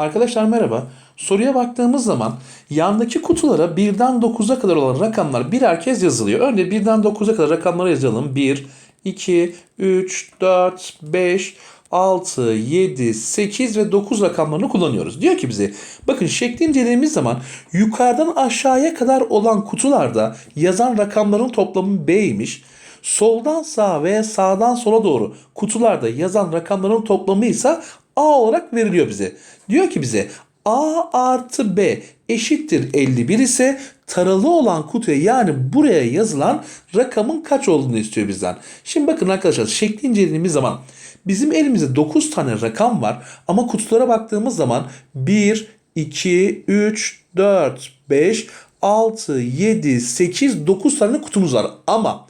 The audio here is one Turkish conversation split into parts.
Arkadaşlar merhaba. Soruya baktığımız zaman yandaki kutulara birden 9'a kadar olan rakamlar birer kez yazılıyor. Önce birden 9'a kadar rakamları yazalım. 1, 2, 3, 4, 5, 6, 7, 8 ve 9 rakamlarını kullanıyoruz. Diyor ki bize bakın şekli incelediğimiz zaman yukarıdan aşağıya kadar olan kutularda yazan rakamların toplamı B'ymiş. Soldan sağa veya sağdan sola doğru kutularda yazan rakamların toplamı ise A olarak veriliyor bize. Diyor ki bize A artı B eşittir 51 ise taralı olan kutuya yani buraya yazılan rakamın kaç olduğunu istiyor bizden. Şimdi bakın arkadaşlar şekli incelediğimiz zaman bizim elimizde 9 tane rakam var ama kutulara baktığımız zaman 1, 2, 3, 4, 5, 6, 7, 8, 9 tane kutumuz var. Ama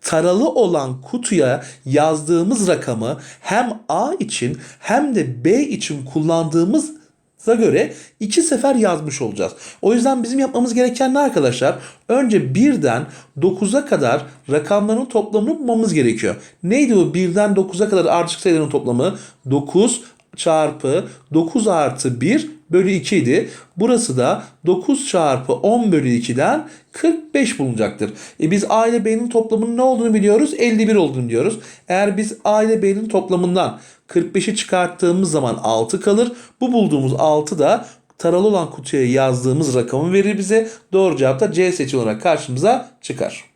taralı olan kutuya yazdığımız rakamı hem A için hem de B için kullandığımıza göre iki sefer yazmış olacağız. O yüzden bizim yapmamız gereken ne arkadaşlar? Önce birden 9'a kadar rakamların toplamını bulmamız gerekiyor. Neydi o 1'den 9'a kadar ardışık sayıların toplamı? 9 çarpı 9 artı 1 bölü 2 idi. Burası da 9 çarpı 10 bölü 2'den 45 bulunacaktır. E biz A ile B'nin toplamının ne olduğunu biliyoruz? 51 olduğunu biliyoruz. Eğer biz A ile B'nin toplamından 45'i çıkarttığımız zaman 6 kalır. Bu bulduğumuz 6 da taralı olan kutuya yazdığımız rakamı verir bize. Doğru cevap da C seçeneği olarak karşımıza çıkar.